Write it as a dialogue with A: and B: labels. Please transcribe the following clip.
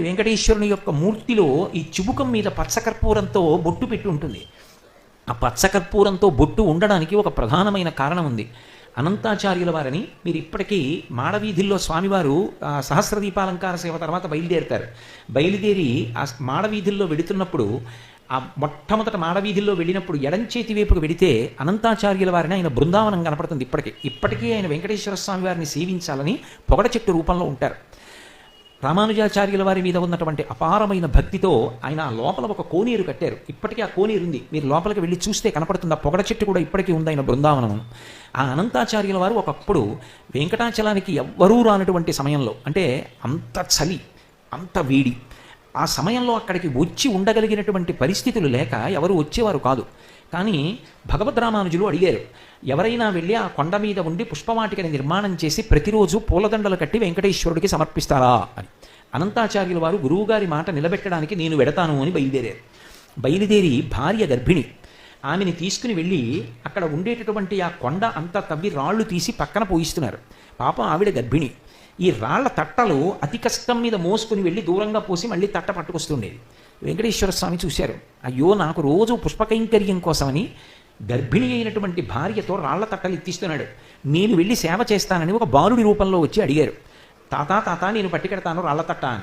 A: వెంకటేశ్వరుని యొక్క మూర్తిలో ఈ చిబుకం మీద పచ్చకర్పూరంతో బొట్టు పెట్టి ఉంటుంది. ఆ పచ్చకర్పూరంతో బొట్టు ఉండడానికి ఒక ప్రధానమైన కారణం ఉంది. అనంతాచార్యుల వారని మీరు ఇప్పటికీ మాడవీధుల్లో స్వామివారు సహస్రదీపాలంకార సహస్ర దీపాలంకార సేవ తర్వాత బయలుదేరుతారు. బయలుదేరి ఆ మాడవీధుల్లో వెడుతున్నప్పుడు ఆ మొట్టమొదట మాడవీధుల్లో వెళ్ళినప్పుడు ఎడంచేతి వైపుకు వెడితే అనంతాచార్యుల వారిని ఆయన బృందావనం కనపడుతుంది ఇప్పటికీ. ఇప్పటికీ ఆయన వెంకటేశ్వర స్వామి వారిని సేవించాలని పొగడ చెట్టు రూపంలో ఉంటారు. రామానుజాచార్యుల వారి మీద ఉన్నటువంటి అపారమైన భక్తితో ఆయన లోపల ఒక కోనేరు కట్టారు. ఇప్పటికీ ఆ కోనేరు ఉంది. మీరు లోపలికి వెళ్ళి చూస్తే కనపడుతుంది ఆ పొగడ చెట్టు కూడా ఇప్పటికీ ఉంది ఆయన బృందావనం ఆ అనంతాచార్యుల వారు ఒకప్పుడు వెంకటాచలానికి ఎవ్వరూ రానటువంటి సమయంలో అంటే అంత చలి అంత వేడి ఆ సమయంలో అక్కడికి వచ్చి ఉండగలిగినటువంటి పరిస్థితులు లేక ఎవరు వచ్చేవారు కాదు. కానీ భగవద్ రామానుజులు అడిగారు ఎవరైనా వెళ్ళి ఆ కొండ మీద ఉండి పుష్పవాటికని నిర్మాణం చేసి ప్రతిరోజు పూలదండలు కట్టి వెంకటేశ్వరుడికి సమర్పిస్తారా అని. అనంతాచార్యుల వారు గురువుగారి మాట నిలబెట్టడానికి నేను వెడతాను అని బయలుదేరారు. బయలుదేరి భార్య గర్భిణి ఆమెని తీసుకుని వెళ్ళి అక్కడ ఉండేటటువంటి ఆ కొండ అంతా తవ్వి రాళ్ళు తీసి పక్కన పోయిస్తున్నారు. పాపం ఆవిడ గర్భిణి. ఈ రాళ్ళ తట్టలు అతి కష్టం మీద మోసుకుని వెళ్ళి దూరంగా పోసి మళ్ళీ తట్ట పట్టుకొస్తుండేది. వెంకటేశ్వర స్వామి చూశారు. అయ్యో నాకు రోజు పుష్పకైంకర్యం కోసమని గర్భిణి అయినటువంటి భార్యతో రాళ్ళ తట్టలు ఎత్తిస్తున్నాడు. నేను వెళ్ళి సేవ చేస్తానని ఒక బాలుడి రూపంలో వచ్చి అడిగారు. తాత తాత నేను పట్టుకెడతాను రాళ్ళ తట్ట అని.